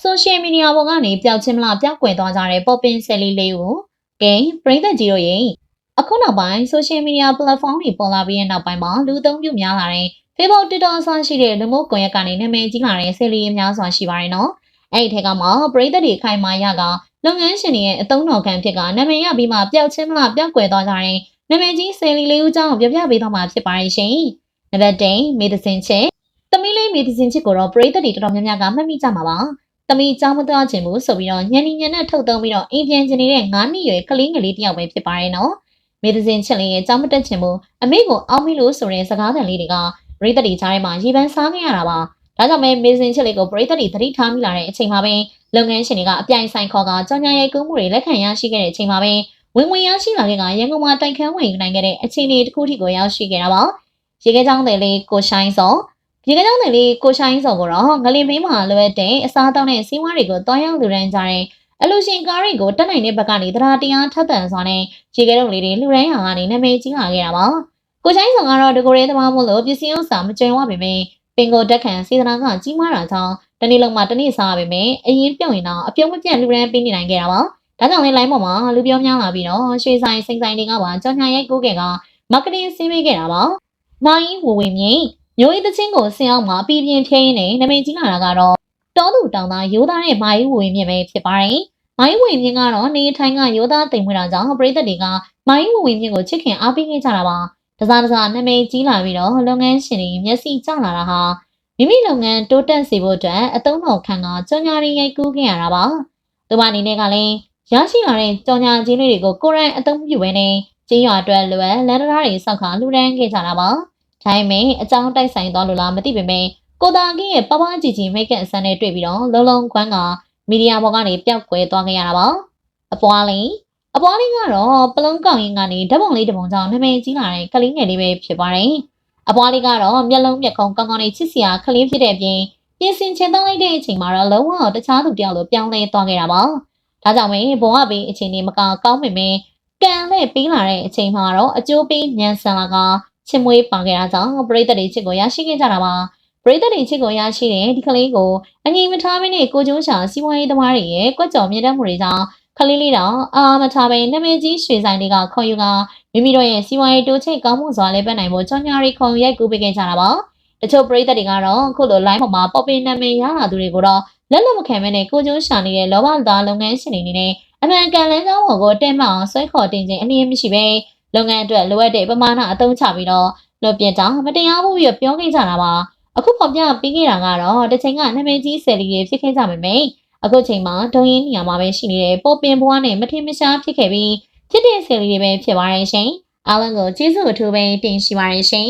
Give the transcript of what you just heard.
ဆိုရှယ်မီဒီယာပေါ်ကနေပျောက်ချင်းမလားပျောက်ကွယ်သွားကြတဲ့ပေါ်ပင်ဆယ်လီလေးကိုကဲပရိသတ်ကြီးတို့ရေအခုနောက်ပိုင်းဆိုရှယ်မီဒီယာ platform တွေပေါ်လာပြီးတဲ့နောက်ပိုင်းမှာလူသုံးပြုများလာတဲ့ Facebook TikTok အစရှိတဲ့လူမှုကွန်ရက်ကနေနာမည်ကြီးလာတဲ့ဆယ်လီအများစွာရှိပါတယ်နော်အဲ့ဒီထက်ကမှပရိသတ်တွေခိုင်မာရကလုပ်ငန်းရှင်တွေရဲ့အသုံးတော်ခံဖြစ်ကနာမည်ရပြီးမှပျောက်ချင်းမလားပျောက်ကွယ်သွားကြတဲ့နာမည်ကြီးဆယ်လီလေးဦးကြောင့်ပြပြပေးတော့မှာဖြစ်ပါရဲ့ရှင်နံပါတ်10မေဒစင်ချစ်သမီးလေးမေဒစင်ချစ်ကိုတော့ပရိသတ်တွေတော်တော်များများကမှတ်မိကြမှာပါ သမီးကြောင်းမသွားခြင်းဘူးဆိုပြီးတော့ညနေညနေထုတ်သုံးပြီးတော့အိမ်ပြန်ချင်နေတဲ့9နှစ်ရွယ်ကလေးငယ်လေးတစ်ယောက်ပဲဖြစ်ပါတယ်နော်။မေဒစင်ချစ်လေးရဲ့ကြောင်းမတက်ခြင်းဘူးအမေကိုအောင်းမိလို့ဆိုတဲ့စကားသံလေးတွေကပရိသတ်တွေကြားထဲမှာရေပန်းစားခဲ့ရတာပါ။ဒါကြောင့်မဲမေဒစင်ချစ်လေးကိုပရိသတ်တွေသတိထားမိလာတဲ့အချိန်မှာပဲလုပ်ငန်းရှင်တွေကအပြိုင်ဆိုင်ခေါ်ကကြောင်ညာရိုက်ကူးမှုတွေလက်ခံရရှိခဲ့တဲ့အချိန်မှာပဲဝင်ဝင်ရရှိလာခဲ့ကရန်ကုန်မှာတိုက်ခန်းဝင်ယူနိုင်ခဲ့တဲ့အခြေအနေတစ်ခုထိကိုရောက်ရှိခဲ့တာပါ။ရေခဲချောင်းတွေလေးကိုရှိုင်းစော ရေကကြောင်တယ်လေးကိုရှိုင်းစော်ကိုတော့ငလင်ဘေးမှာလွယ်တဲ့အစားအသောက်နဲ့စီးပွားတွေကိုတွားရောက်လူရန်ကြတဲ့အလူရှင်ကားတွေကိုတက်နိုင်တဲ့ဘက်ကနေတရားတရားထပ်တန်စွာနဲ့ရေကတုံလေးတွေလူရန်ရာကနေနာမည်ကြီးလာခဲ့တာပါကိုရှိုင်းစော်ကတော့ဒကိုရဲသမားမို့လို့ပစ္စည်းဥစ္စာမကြွယ်ဝပေမဲ့ပင်ကိုတက်ခံစေတနာကကြီးမားတာကြောင့်တနေ့လုံးမှတနေ့စားပေမဲ့အရင်ပြုံရင်တော့အပြုံးမပြတ်လူရန်ပေးနေနိုင်ခဲ့တာပါဒါကြောင့်လေလိုင်းပေါ်မှာလူပြောများလာပြီးတော့ရွှေဆိုင်စိန်ဆိုင်တွေကပါကြောင်ညာရိုက်ကိုကဲကမာကတင်ဆင်းပေးခဲ့တာပါမိုင်းဝဝင်းမြင့် မျိုးရည်သချင်းကိုဆင်အောင်မှာအပီပြင်းထိန်းနေနမိတ်ကြီးလာတာကတော့တောသူတောင်သားရိုးသားတဲ့မာယီဝေမြင့်ပဲဖြစ်ပါတယ်။မာယီဝေမြင့်ကတော့နေထိုင်ကရိုးသားတိမ်မွေးတာကြောင့်ပရိသတ်တွေကမာယီဝေမြင့်ကိုချစ်ခင်အားပေးခဲ့ကြတာပါ။တစားတစားနမိတ်ကြီးလာပြီးတော့လုပ်ငန်းရှင်တွေမျက်စိကျလာတာဟာမိမိလုပ်ငန်းတိုးတက်စေဖို့အတွက်အသုံးတော်ခံကကြောင်ညာရင်းရိုက်ကူးခဲ့ရတာပါ။သူမအနေနဲ့ကလည်းရရှိလာတဲ့ကြောင်ညာချင်းတွေကိုကိုယ်တိုင်အသုံးပြုဘဲနဲ့ကျင်းရွာအတွက်လွယ်လန်ဒရာတွေစောက်ခါလူရန်ခဲ့ကြတာပါ။ ဒါပေမဲ့အကြောင်းတိုက်ဆိုင်သွားလို့လားမသိပေမဲ့ကိုတာကင်းရဲ့ပပကြည်ကြည်မိတ်ကအစမ်းနဲ့တွေ့ပြီးတော့လုံးလုံးခွမ်းကမီဒီယာပေါ်ကနေပျောက်ကွယ်သွားခဲ့ရတာပါအပွားလေးအပွားလေးကတော့ပလုံကောက်ရင်ကနေဓာတ်ပုံလေးတစ်ပုံကြောင့်နာမည်ကြီးလာတဲ့ကလေးငယ်လေးပဲဖြစ်ပါတယ်အပွားလေးကတော့မျက်လုံးမျက်ခုံးကောင်းကောင်းလေးချစ်စရာကလေးဖြစ်တဲ့အပြင်ပြင်ဆင်ချင်တောင်းလိုက်တဲ့အချိန်မှာတော့လုံးဝတခြားသူတယောက်လိုပြောင်းလဲသွားခဲ့တာပါဒါကြောင့်ပဲဘဝပေးအချိန်လေးမကောင်းကောင်းပေမဲ့ကံနဲ့ပြီးလာတဲ့အချိန်မှာတော့အကျိုးပေးညံဆန်လာက ချစ်မွေးပါခဲ့တာကြောင့်ပရိသတ်တွေချစ်ကိုရရှိခဲ့ကြတာပါပရိသတ်တွေချစ်ကိုရရှိတဲ့ဒီကလေးကိုအငြိမ်မထားမင်းနဲ့ကိုကျိုးရှာစီးပွားရေးသမားတွေရဲ့ကွက်ကြော်မြင့်တက်မှုတွေကြောင့်ကလေးလေးတော့အာမထားပဲနာမည်ကြီးရွှေဆိုင်တွေကခေါ်ယူကမိမိတို့ရဲ့စီးပွားရေးတိုးချိတ်ကောင်းမှုစွာလည်းပတ်နိုင်ဖို့ကြောင်ညာရီခုံရိုက်ကူးပေးခဲ့ကြတာပါတချို့ပရိသတ်တွေကတော့ခုလို line ပေါ်မှာပေါ်ပင်နာမည်ရလာသူတွေကိုတော့လက်လက်မခံမဲနဲ့ကိုကျိုးရှာနေတဲ့လောဘသားလုပ်ငန်းရှင်တွေနေနဲ့အမှန်ကန်လန်းကြောင်းပေါ်ကိုတက်မအောင်ဆွဲခေါ်တင်ခြင်းအနည်းမရှိပဲ လုပ်ငန်းအတွက်လိုအပ်တဲ့ပမာဏအသုံးချပြီးတော့လွတ်ပြတောင်မတရားမှုပြီးပြောခဲ့ကြတာပါအခုပေါ်ပြပြီးခဲ့တာကတော့တစ်ချိန်ကနာမည်ကြီးဆယ်လီတွေဖြစ်ခဲ့ကြမယ်မေအခုချိန်မှာဒုံရင်းနေရာမှာပဲရှိနေတဲ့ပေါ်ပင်ဘွားနဲ့မထင်မရှားဖြစ်ခဲ့ပြီးဖြစ်တဲ့ဆယ်လီတွေပဲဖြစ်ပါရဲ့ရှင်အားလုံးကိုကျေးဇူးအထူးပဲတင်ရှိပါရဲ့ရှင်